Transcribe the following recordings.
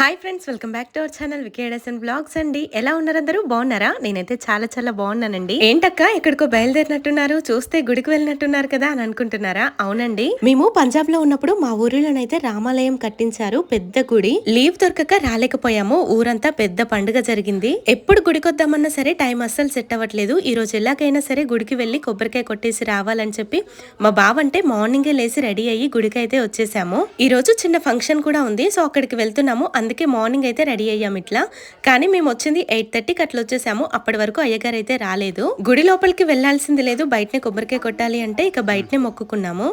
Hi friends welcome back to our channel వికేడస్ and blogs అండి. ఎలా ఉన్నారు అందరూ? బాగున్నారా? నేనైతే చాలా చాలా బాగున్నానండి. ఏంటక్క ఎక్కడికో బయలుదేరినట్టున్నారు? చూస్తే గుడికి వెళ్ళినట్టున్నారు కదా అని అనుకుంటున్నారా? అవునండి. మేము పంజాబ్లో ఉన్నప్పుడు మా ఊరిలోనైతే రామాలయం కట్టించారు పెద్ద గుడి. లీవ్ దొరకక రాలేకపోయాము ఊరంతా పెద్ద పండుగ జరిగింది. ఎప్పుడు గుడికి వద్దామన్నా సరే టైం అస్సలు సెట్ అవ్వట్లేదు. ఈ రోజు ఎలాగైనా సరే గుడికి వెళ్ళి కొబ్బరికాయ కొట్టేసి రావాలని చెప్పి మా బావ అంటే మార్నింగే లేసి రెడీ అయ్యి గుడికి అయితే వచ్చేసాము. ఈ రోజు చిన్న ఫంక్షన్ కూడా ఉంది సో అక్కడికి వెళ్తున్నాము. అందుకే మార్నింగ్ అయితే రెడీ అయ్యాము ఇట్లా. కానీ మేము వచ్చింది ఎయిట్ థర్టీకి అట్లా వచ్చేసాము. అప్పటి వరకు అయ్యగారు అయితే రాలేదు. గుడి లోపలికి వెళ్ళాల్సింది లేదు. బయటనే కొబ్బరికాయ కొట్టాలి అంటే ఇక బయటనే మొక్కుకున్నాము.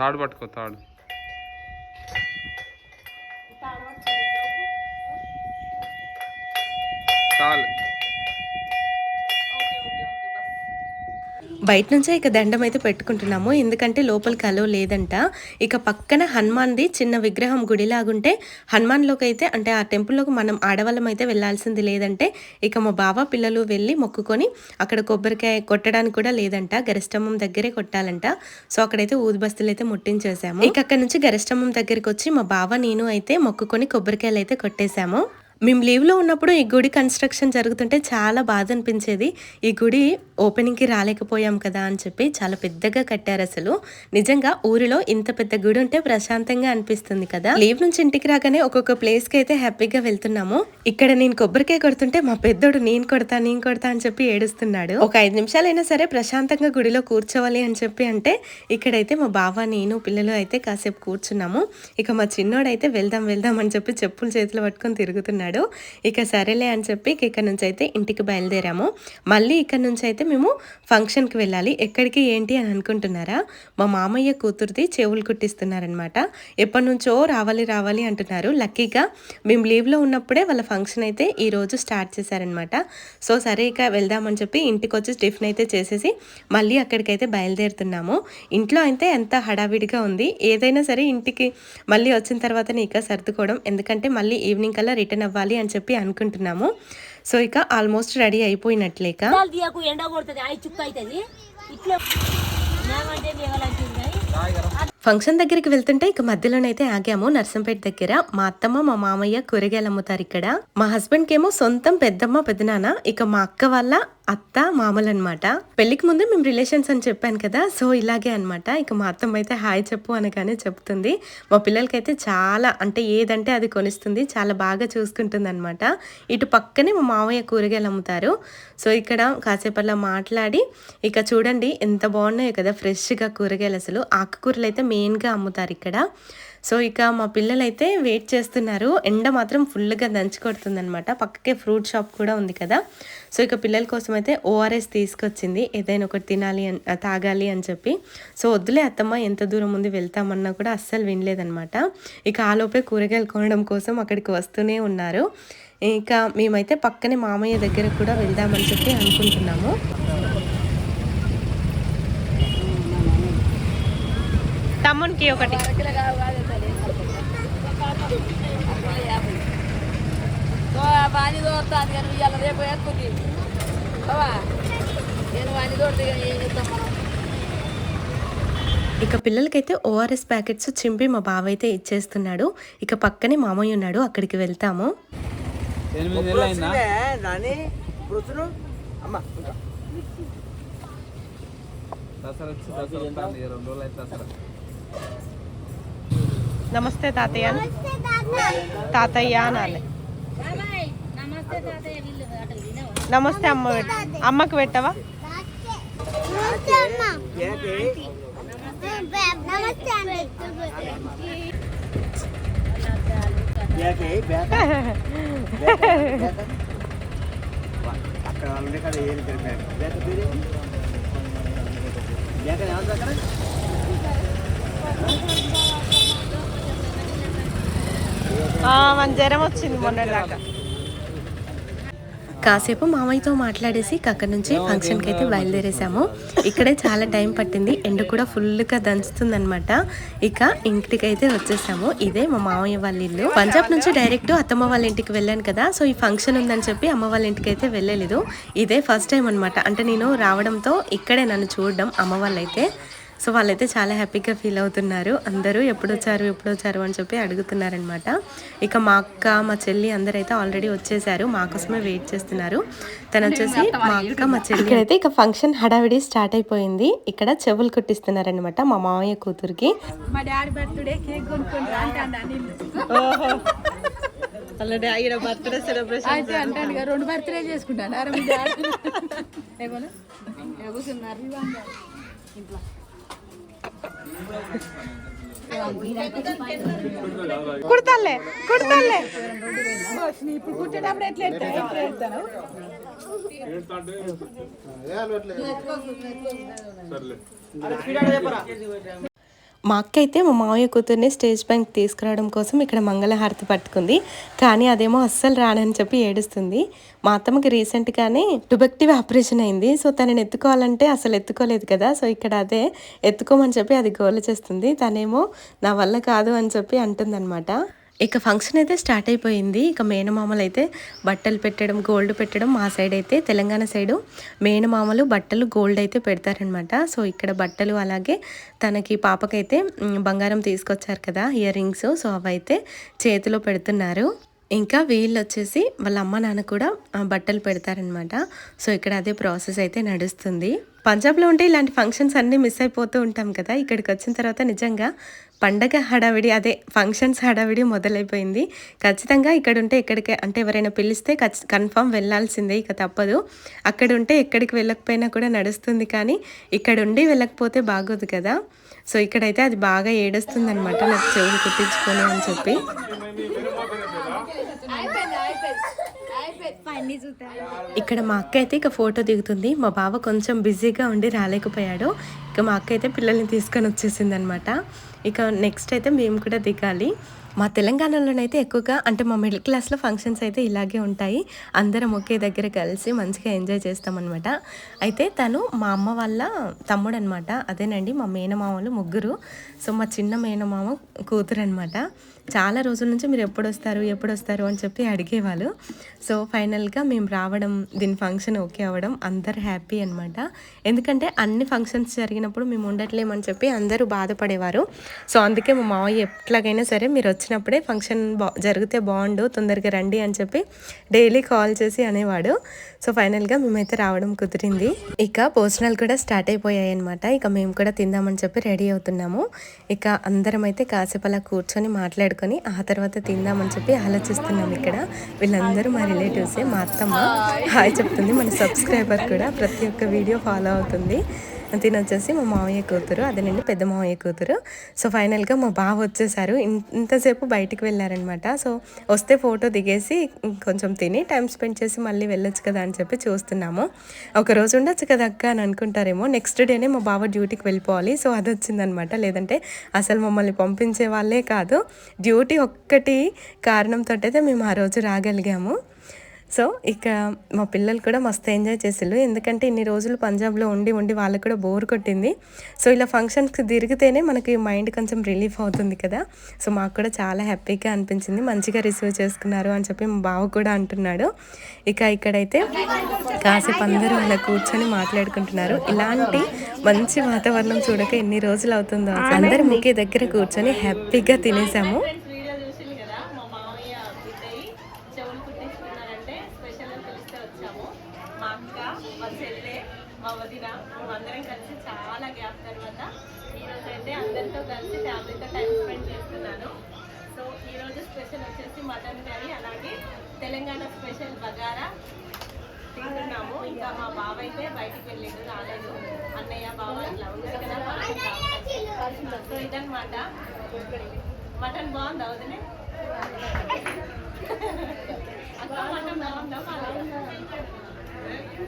తాడు పట్టుకో తాడు. చాలు బయట నుంచే ఇక దండం అయితే పెట్టుకుంటున్నాము. ఎందుకంటే లోపలికి అలో లేదంట. ఇక పక్కన హనుమాన్ది చిన్న విగ్రహం గుడిలాగుంటే హనుమాన్లోకి అయితే అంటే ఆ టెంపుల్లోకి మనం ఆడవాళ్ళం అయితే వెళ్ళాల్సింది లేదంటే ఇక మా బావ పిల్లలు వెళ్ళి మొక్కుకొని అక్కడ కొబ్బరికాయ కొట్టడానికి కూడా లేదంట. గరిష్టమం దగ్గరే కొట్టాలంట. సో అక్కడైతే ఊదిబస్తులు అయితే ముట్టించేసాము. ఇక అక్కడ నుంచి గరిష్టమం దగ్గరికి వచ్చి మా బావ నేను అయితే మొక్కుకొని కొబ్బరికాయలు అయితే కొట్టేశాము మేము లీవ్లో ఉన్నప్పుడు ఈ గుడి కన్స్ట్రక్షన్ జరుగుతుంటే చాలా బాధ అనిపించేది ఈ గుడి ఓపెనింగ్కి రాలేకపోయాం కదా అని చెప్పి చాలా పెద్దగా కట్టారు అసలు. నిజంగా ఊరిలో ఇంత పెద్ద గుడి ఉంటే ప్రశాంతంగా అనిపిస్తుంది కదా. లీవ్ నుంచి ఇంటికి రాగానే ఒక్కొక్క ప్లేస్కి అయితే హ్యాపీగా వెళ్తున్నాము. ఇక్కడ నేను కొబ్బరికాయ కొడుతుంటే మా పెద్దోడు నేను కొడతా నేను కొడతా అని చెప్పి ఏడుస్తున్నాడు. ఒక ఐదు నిమిషాలైనా సరే ప్రశాంతంగా గుడిలో కూర్చోవాలి అని చెప్పి అంటే ఇక్కడైతే మా బావ నేను పిల్లలు అయితే కాసేపు కూర్చున్నాము. ఇక మా చిన్నోడైతే వెళ్దాం వెళ్దాం అని చెప్పి చెప్పులు చేతులు పట్టుకొని తిరుగుతున్నాడు. ఇక సరేలే అని చెప్పి ఇక్కడ నుంచి అయితే ఇంటికి బయలుదేరాము. మళ్ళీ ఇక్కడ నుంచి అయితే మేము ఫంక్షన్కి వెళ్ళాలి. ఎక్కడికి ఏంటి అని అనుకుంటున్నారా? మా మామయ్య కూతురుది చెవులు కుట్టిస్తున్నారనమాట ఎప్పటి నుంచో రావాలి రావాలి అంటున్నారు. లక్కీగా మేము లీవ్లో ఉన్నప్పుడే వాళ్ళ ఫంక్షన్ అయితే ఈ రోజు స్టార్ట్ చేశారనమాట సో సరే ఇక వెళ్దామని చెప్పి ఇంటికి వచ్చి టిఫిన్ అయితే చేసేసి మళ్ళీ అక్కడికైతే బయలుదేరుతున్నాము. ఇంట్లో అయితే ఎంత హడావిడిగా ఉంది. ఏదైనా సరే ఇంటికి మళ్ళీ వచ్చిన తర్వాతనే ఇక సర్దుకోవడం. ఎందుకంటే మళ్ళీ ఈవినింగ్ కల్లా రిటర్న్ అవ్వాలి. అని చెప్పి అనుకుంటున్నాము. సో ఇక ఆల్మోస్ట్ రెడీ అయిపోయినట్లేక. ఎండ కొడుతుంది ఐ చుక్క అవుతుంది. ఇట్లా ఫంక్షన్ దగ్గరికి వెళ్తుంటే ఇక మధ్యలోనైతే ఆగాము. నర్సంపేట దగ్గర మా అత్తమ్మ మా మామయ్య కూరగాయలు అమ్ముతారు ఇక్కడ. మా హస్బెండ్ కేమో సొంతం పెద్దమ్మ పెద్దనాన్న. ఇక మా అక్క వాళ్ళ అత్త మామలు అనమాట పెళ్ళికి ముందు మేము రిలేషన్స్ అని చెప్పాను కదా సో ఇలాగే అనమాట ఇక మా అత్తమ్మ అయితే హాయ్ చెప్పు అనగానే చెప్తుంది. మా పిల్లలకైతే చాలా అంటే ఏదంటే అది కొనిస్తుంది చాలా బాగా చూసుకుంటుంది అనమాట ఇటు పక్కనే మా మామయ్య కూరగాయలు అమ్ముతారు. సో ఇక్కడ కాసేపట్లో మాట్లాడి ఇక చూడండి ఎంత బాగున్నాయో కదా ఫ్రెష్గా కూరగాయలు అసలు. ఆకుకూరలు అయితే మెయిన్గా అమ్ముతారు ఇక్కడ. సో ఇక మా పిల్లలైతే వెయిట్ చేస్తున్నారు. ఎండ మాత్రం ఫుల్గా దంచి కొడుతుందనమాట పక్కకే ఫ్రూట్ షాప్ కూడా ఉంది కదా. సో ఇక పిల్లల కోసం అయితే ఓఆర్ఎస్ తీసుకొచ్చింది. ఏదైనా ఒకటి తినాలి అని తాగాలి అని చెప్పి. సో వద్దులే అత్తమ్మ ఎంత దూరం ఉంది వెళ్తామన్నా కూడా అస్సలు వినలేదనమాట ఇక ఆలోపే కూరగాయలు కొనడం కోసం అక్కడికి వస్తూనే ఉన్నారు. ఇంకా మేమైతే పక్కనే మామయ్య దగ్గర కూడా వెళ్దామని చెప్పి అనుకుంటున్నాము. తమ్మునికి ఒకటి. వాణి దోరుతుంది కానీ ఇవాళ రేపు ఎక్కుంది నేను వాణి దోరుతుంది కానీ ఏం చేస్తాం మనం? ఇక పిల్లలకైతే ఓఆర్ఎస్ ప్యాకెట్స్ చింపి మా బావ అయితే ఇచ్చేస్తున్నాడు. ఇక పక్కనే మామయ్య ఉన్నాడు అక్కడికి వెళ్తాము. నమస్తే తాతయ్య తాతయ్య. అనాలి. నమస్తే అమ్మ అమ్మకి పెట్టవా? మన జ్వరం వచ్చింది మొన్నలాగా కాసేపు మామయ్యతో మాట్లాడేసి అక్కడి నుంచి ఫంక్షన్కి అయితే బయలుదేరేసాము. ఇక్కడే చాలా టైం పట్టింది. ఎండ కూడా ఫుల్గా దంచుతుంది అనమాట ఇక ఇంటికి అయితే వచ్చేసాము. ఇదే మా మామయ్య వాళ్ళ ఇల్లు. పంజాబ్ నుంచి డైరెక్ట్ అత్తమ్మ వాళ్ళ ఇంటికి వెళ్ళాను కదా సో ఈ ఫంక్షన్ ఉందని చెప్పి అమ్మ వాళ్ళ ఇంటికి అయితే వెళ్ళలేదు. ఇదే ఫస్ట్ టైం అనమాట అంటే నేను రావడంతో ఇక్కడే నన్ను చూడడం అమ్మ వాళ్ళైతే. సో వాళ్ళైతే చాలా హ్యాపీగా ఫీల్ అవుతున్నారు. అందరూ ఎప్పుడు వచ్చారు ఎప్పుడు వచ్చారు అని చెప్పి అడుగుతున్నారనమాట ఇక మా అక్క మా చెల్లి అందరైతే ఆల్రెడీ వచ్చేసారు. మా కోసమే వెయిట్ చేస్తున్నారు. తను వచ్చేసి మా అక్క మా చెల్లి ఇక్కడైతే ఇక ఫంక్షన్ హడావిడి స్టార్ట్ అయిపోయింది. ఇక్కడ చెవులు కుట్టిస్తున్నారనమాట మా మామయ్య కూతురికి. మా డాడీ బర్త్డే కేక్ కొనుక్కొని రా అంటే అన్న నీళ్ళు బర్త్డే సెలబ్రేషన్ అయితే అంటాను ఇక రెండు బర్త్డే చేసుకుంటాను. అరే కూర్చున్నారు? ఇంట్లో. కుడతాలే కుడతాలే. ఇప్పుడు కుట్టేటప్పుడు ఎట్లా ఎడతాను ఎట్లా ఎడతాను మా అక్క అయితే మా మామయ్య కూతుర్ని స్టేజ్ పైకి తీసుకురావడం కోసం ఇక్కడ మంగళహారతి పట్టుకుంది. కానీ అదేమో అస్సలు రానని చెప్పి ఏడుస్తుంది. మా అత్తమ్మకి రీసెంట్గానే టుబెక్టివ్ ఆపరేషన్ అయింది. సో తనని ఎత్తుకోవాలంటే అసలు ఎత్తుకోలేదు కదా. సో ఇక్కడ అదే ఎత్తుకోమని చెప్పి అది గోల చేస్తుంది. తనేమో నా వల్ల కాదు అని చెప్పి అంటుందన్నమాట. ఇక ఫంక్షన్ అయితే స్టార్ట్ అయిపోయింది. ఇక మేనమామలు అయితే బట్టలు పెట్టడం గోల్డ్ పెట్టడం మా సైడ్ అయితే తెలంగాణ సైడు మేనమామలు బట్టలు గోల్డ్ అయితే పెడతారనమాట సో ఇక్కడ బట్టలు అలాగే తనకి పాపకైతే బంగారం తీసుకొచ్చారు కదా ఇయర్ రింగ్స్ సో అవైతే చేతిలో పెడుతున్నారు. ఇంకా వీళ్ళు వచ్చేసి వాళ్ళ అమ్మ నాన్న కూడా బట్టలు పెడతారనమాట సో ఇక్కడ అదే ప్రాసెస్ అయితే నడుస్తుంది. పంజాబ్లో ఉంటే ఇలాంటి ఫంక్షన్స్ అన్నీ మిస్ అయిపోతూ ఉంటాం కదా. ఇక్కడికి వచ్చిన తర్వాత నిజంగా పండగ హడావిడి అదే ఫంక్షన్స్ హడావిడి మొదలైపోయింది. ఖచ్చితంగా ఇక్కడ ఉంటే ఎక్కడికి అంటే ఎవరైనా పిలిస్తే ఖచ్చి కన్ఫామ్ వెళ్ళాల్సిందే ఇక తప్పదు. అక్కడ ఉంటే ఎక్కడికి వెళ్ళకపోయినా కూడా నడుస్తుంది కానీ ఇక్కడ ఉండి వెళ్ళకపోతే బాగోదు కదా. సో ఇక్కడైతే అది బాగా ఏడుస్తుంది అనమాట నాకు చెవులు కుట్టించుకొని అని చెప్పి. ఇక్కడ మా అక్క అయితే ఇక ఫోటో దిగుతుంది. మా బావ కొంచెం బిజీగా ఉండి రాలేకపోయాడు. ఇక మా అక్క అయితే పిల్లల్ని తీసుకొని వచ్చేసింది అనమాట ఇక నెక్స్ట్ అయితే మేము కూడా దిగాలి. మా తెలంగాణలోనైతే ఎక్కువగా అంటే మా మిడిల్ క్లాస్లో ఫంక్షన్స్ అయితే ఇలాగే ఉంటాయి. అందరం ఒకే దగ్గర కలిసి మంచిగా ఎంజాయ్ చేస్తామన్నమాట. అయితే తను మా అమ్మ వాళ్ళ తమ్ముడు అనమాట అదేనండి మా మేనమామలు ముగ్గురు. సో మా చిన్న మేనమామ కూతురు అనమాట చాలా రోజుల నుంచి మీరు ఎప్పుడు వస్తారు ఎప్పుడు వస్తారు అని చెప్పి అడిగేవాళ్ళు. సో ఫైనల్గా మేము రావడం దీని ఫంక్షన్ ఓకే అవ్వడం అందరు హ్యాపీ అనమాట ఎందుకంటే అన్ని ఫంక్షన్స్ జరిగినప్పుడు మేము ఉండట్లేమని చెప్పి అందరూ బాధపడేవారు. సో అందుకే మా మావయ్య ఎట్లాగైనా సరే మీరు వచ్చినప్పుడే ఫంక్షన్ బా జరిగితే బాగుండు తొందరగా రండి అని చెప్పి డైలీ కాల్ చేసి అనేవాడు. సో ఫైనల్గా మేమైతే రావడం కుదిరింది. ఇక భోజనాలు కూడా స్టార్ట్ అయిపోయాయి అనమాట ఇక మేము కూడా తిందామని చెప్పి రెడీ అవుతున్నాము. ఇక అందరం అయితే కాసేపు అలా కూర్చొని మాట్లాడుకొని ఆ తర్వాత తిందామని చెప్పి ఆలోచిస్తున్నాం ఇక్కడ. వీళ్ళందరూ మా రిలేటివ్సే మా అత్తమ్మ. హాయ్ చెప్తుంది. మన సబ్స్క్రైబర్ కూడా ప్రతి ఒక్క వీడియో ఫాలో అవుతుంది. తిని వచ్చేసి మా మామయ్య కూతురు అదేనండి పెద్ద మామయ్య కూతురు. సో ఫైనల్గా మా బావ వచ్చేసారు. ఇంతసేపు బయటికి వెళ్ళారనమాట. సో వస్తే ఫోటో దిగేసి కొంచెం తిని టైం స్పెండ్ చేసి మళ్ళీ వెళ్ళొచ్చు కదా అని చెప్పి చూస్తున్నాము. ఒక రోజు ఉండొచ్చు కదా అక్క అని అనుకుంటారేమో. నెక్స్ట్ డేనే మా బావ డ్యూటీకి వెళ్ళిపోవాలి. సో అది వచ్చిందనమాట. లేదంటే అసలు మమ్మల్ని పంపించే వాళ్ళే కాదు. డ్యూటీ ఒక్కటి కారణంతో అయితే మేము ఆ రోజు రాగలిగాము. సో ఇక మా పిల్లలు కూడా మస్తు ఎంజాయ్ చేసిళ్ళు. ఎందుకంటే ఇన్ని రోజులు పంజాబ్లో ఉండి ఉండి వాళ్ళకి కూడా బోర్ కొట్టింది. సో ఇలా ఫంక్షన్స్కి తిరిగితేనే మనకి మైండ్ కొంచెం రిలీఫ్ అవుతుంది కదా. సో మాకు కూడా చాలా హ్యాపీగా అనిపించింది. మంచిగా రిసీవ్ చేసుకున్నారు అని చెప్పి మా బావ కూడా అంటున్నాడు. ఇక ఇక్కడైతే కాసేపు అందరూ అలా కూర్చొని మాట్లాడుకుంటున్నారు. ఇలాంటి మంచి వాతావరణం చూడక ఎన్ని రోజులు అవుతుందో. అందరం ముఖ్య దగ్గర కూర్చొని హ్యాపీగా తినేసాము వీడియో చూసింది కదా మా మామయ్య బిడ్డయి చెవులు కుట్టించుకున్నారంటే స్పెషల్ అని తెలిస్తే వచ్చాము మా అక్క మా చెల్లె మా వదిన మేమందరం కలిసి చాలా గ్యాప్ తర్వాత ఈరోజు అయితే అందరితో కలిసి ఫ్యామిలీతో టైం స్పెండ్ చేస్తున్నాను సో ఈరోజు స్పెషల్ వచ్చేసి మటన్ కర్రీ అలాగే తెలంగాణ స్పెషల్ బగారా తింటున్నాము ఇంకా మా బావ అయితే బయటికి వెళ్ళాడు రాలేదు. అన్నయ్య బావ అట్లా ఉన్నారు కదా సో ఇదనమాట మటన్ బాగుందా వదిలే అక్కడ మటన్ బాగుందా?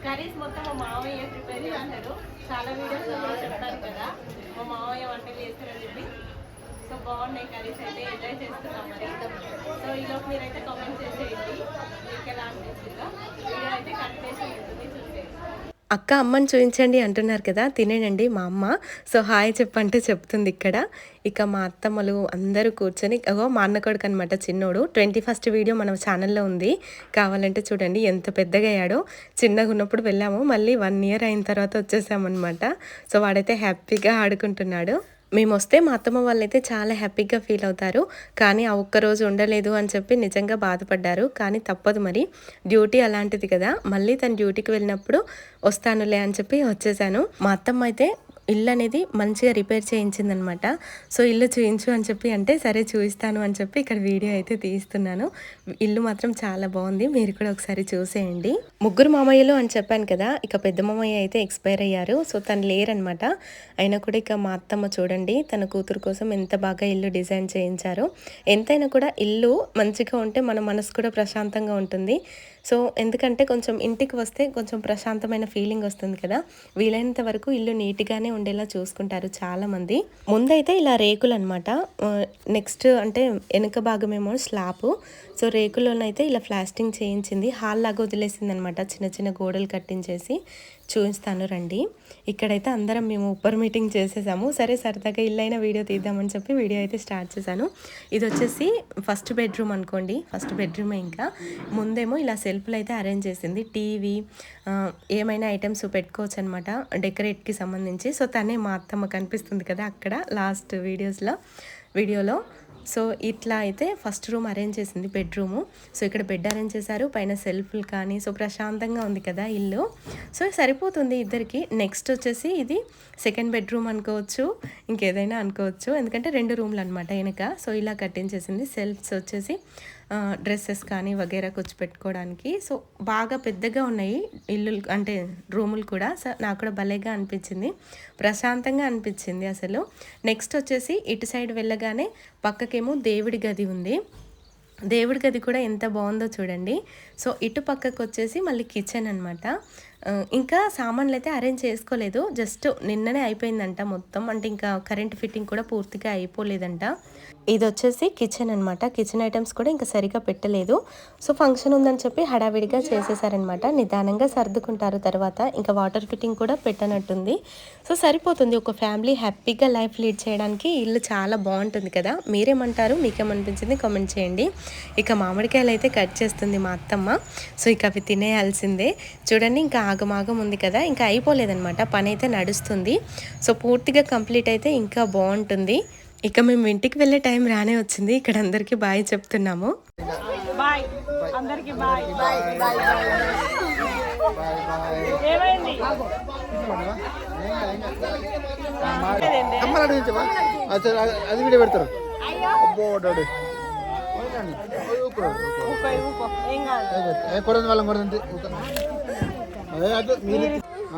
కర్రీస్ మొత్తం మా మావయ్య ప్రిపేర్ చేస్తాడు చాలా వీడియోస్ చెప్తాను కదా. మా మావయ్య వంటలు చేస్తారని చెప్పి. సో బాగున్నాయి కర్రీస్ అయితే. ఎంజాయ్ చేస్తున్నాం మరి. సో ఈలోపు మీరైతే కామెంట్ చేసేయండి. మీకు ఎలా అనిపించిందో. వీడియో అయితే కంటిన్యూషన్ ఉంటుంది చూసేయండి. అక్క అమ్మని చూపించండి అంటున్నారు కదా తినేనండి మా అమ్మ. సో హాయ్ చెప్పంటే చెప్తుంది ఇక్కడ. ఇక మా అత్తమ్మలు అందరూ కూర్చొని అగో మా అన్న కొడుకు అనమాట చిన్నోడు. ట్వంటీ ఫస్ట్ వీడియో మన ఛానల్లో ఉంది. కావాలంటే చూడండి ఎంత పెద్దగా అయ్యాడో. చిన్నగా ఉన్నప్పుడు వెళ్ళాము. మళ్ళీ వన్ ఇయర్ అయిన తర్వాత వచ్చేసామన్నమాట. సో వాడైతే హ్యాపీగా ఆడుకుంటున్నాడు. మేము వస్తే మా అత్తమ్మ వాళ్ళైతే చాలా హ్యాపీగా ఫీల్ అవుతారు. కానీ ఆ ఒక్క రోజు ఉండలేదు అని చెప్పి నిజంగా బాధపడ్డారు. కానీ తప్పదు మరి. డ్యూటీ అలాంటిది కదా. మళ్ళీ తన డ్యూటీకి వెళ్ళినప్పుడు వస్తానులే అని చెప్పి వచ్చేసాను. మా అత్తమ్మ అయితే ఇల్లు అనేది మంచిగా రిపేర్ చేయించిందనమాట. సో ఇల్లు చూయించు అని చెప్పి అంటే సరే చూపిస్తాను అని చెప్పి ఇక్కడ వీడియో అయితే తీస్తున్నాను. ఇల్లు మాత్రం చాలా బాగుంది. మీరు కూడా ఒకసారి చూసేయండి. ముగ్గురు మామయ్యలు అని చెప్పాను కదా ఇక పెద్ద మామయ్య అయితే ఎక్స్పైర్ అయ్యారు. సో తను లేరనమాట. అయినా కూడా ఇక మా అత్తమ్మ చూడండి తన కూతురు కోసం ఎంత బాగా ఇల్లు డిజైన్ చేయించారు. ఎంతైనా కూడా ఇల్లు మంచిగా ఉంటే మన మనసు కూడా ప్రశాంతంగా ఉంటుంది. సో ఎందుకంటే కొంచెం ఇంటికి వస్తే కొంచెం ప్రశాంతమైన ఫీలింగ్ వస్తుంది కదా. వీలైనంత వరకు ఇల్లు నీట్గానే ఉండేలా చూసుకుంటారు చాలామంది. ముందైతే ఇలా రేకులు అనమాట నెక్స్ట్ అంటే వెనుక భాగమేమో స్లాబ్ సో రేకులోనైతే ఇలా ప్లాస్టింగ్ చేయించింది. హాల్ లాగా వదిలేసింది అనమాట చిన్న చిన్న గోడలు కట్టించేసి. చూపిస్తాను రండి. ఇక్కడైతే అందరం మేము ఉప్పర్ మీటింగ్ చేసేసాము. సరే సరదాగా ఇల్లైన వీడియో తీద్దామని చెప్పి వీడియో అయితే స్టార్ట్ చేశాను. ఇది వచ్చేసి ఫస్ట్ బెడ్రూమ్ అనుకోండి. ఫస్ట్ బెడ్రూమే ఇంకా. ముందేమో ఇలా సెల్ఫ్లు అయితే అరేంజ్ చేసింది. టీవీ ఏమైనా ఐటమ్స్ పెట్టుకోవచ్చు అనమాట డెకరేట్కి సంబంధించి. సో తనే మా అత్తమ్మ కనిపిస్తుంది కదా అక్కడ లాస్ట్ వీడియోస్లో వీడియోలో. సో ఇట్లా అయితే ఫస్ట్ రూమ్ అరేంజ్ చేసింది బెడ్రూము. సో ఇక్కడ బెడ్ అరేంజ్ చేశారు. పైన సెల్ఫ్లు కానీ సో ప్రశాంతంగా ఉంది కదా ఇల్లు. సో సరిపోతుంది ఇద్దరికి. నెక్స్ట్ వచ్చేసి ఇది సెకండ్ బెడ్రూమ్ అనుకోవచ్చు ఇంకేదైనా అనుకోవచ్చు. ఎందుకంటే రెండు రూమ్లు అనమాట వెనక. సో ఇలా కట్టించేసింది. సెల్ఫ్స్ వచ్చేసి డ్రెస్సెస్ కానీ వగేరా కూర్చో పెట్టుకోవడానికి సో బాగా పెద్దగా ఉన్నాయి ఇల్లు అంటే రూములు కూడా. సో నాకు కూడా భలేగా అనిపించింది. ప్రశాంతంగా అనిపించింది అసలు. నెక్స్ట్ వచ్చేసి ఇటు సైడ్ వెళ్ళగానే పక్కకేమో దేవుడి గది ఉంది. దేవుడి గది కూడా ఎంత బాగుందో చూడండి. సో ఇటు పక్కకు వచ్చేసి మళ్ళీ కిచెన్ అనమాట ఇంకా సామాన్లు అయితే అరేంజ్ చేసుకోలేదు. జస్ట్ నిన్ననే అయిపోయిందంట మొత్తం. అంటే ఇంకా కరెంట్ ఫిట్టింగ్ కూడా పూర్తిగా అయిపోలేదంట. ఇది వచ్చేసి కిచెన్ అనమాట కిచెన్ ఐటమ్స్ కూడా ఇంకా సరిగా పెట్టలేదు. సో ఫంక్షన్ ఉందని చెప్పి హడావిడిగా చేసేసారనమాట నిదానంగా సర్దుకుంటారు తర్వాత. ఇంకా వాటర్ ఫిట్టింగ్ కూడా పెట్టనట్టుంది. సో సరిపోతుంది. ఒక ఫ్యామిలీ హ్యాపీగా లైఫ్ లీడ్ చేయడానికి ఇల్లు చాలా బాగుంటుంది కదా. మీరేమంటారు? మీకేమనిపించింది? కామెంట్ చేయండి. ఇక మామిడికాయలు అయితే కట్ చేస్తుంది మా అత్తమ్మ. సో ఇక అవి తినేయాల్సిందే. చూడండి ఇంకా ఆగమాగం ఉంది కదా. ఇంకా అయిపోలేదనమాట పని అయితే నడుస్తుంది. సో పూర్తిగా కంప్లీట్ అయితే ఇంకా బాగుంటుంది. ఇక మేము ఇంటికి వెళ్ళే టైం రానే వచ్చింది. ఇక్కడ అందరికీ బాయ్ చెప్తున్నాము. బాయ్. అందరికి బాయ్. ఏమైంది? అమ్మని అడిగించవా అది అది వీడియో పెడతారు. డాడీ. వాళ్ళ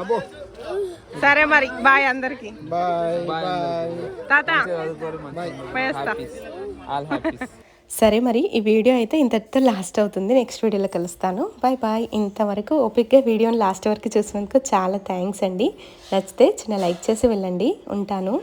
అబ్బో. సరే మరి బాయ్ అందరికి. బాయ్ బాయ్ తాత. సరే మరి ఈ వీడియో అయితే ఇంతటితో లాస్ట్ అవుతుంది. నెక్స్ట్ వీడియోలో కలుస్తాను. బాయ్ బాయ్ ఇంతవరకు ఓపిక్గా వీడియోని లాస్ట్ వరకు చూసినందుకు చాలా థ్యాంక్స్ అండి. నచ్చితే చిన్న లైక్ చేసి వెళ్ళండి. ఉంటాను.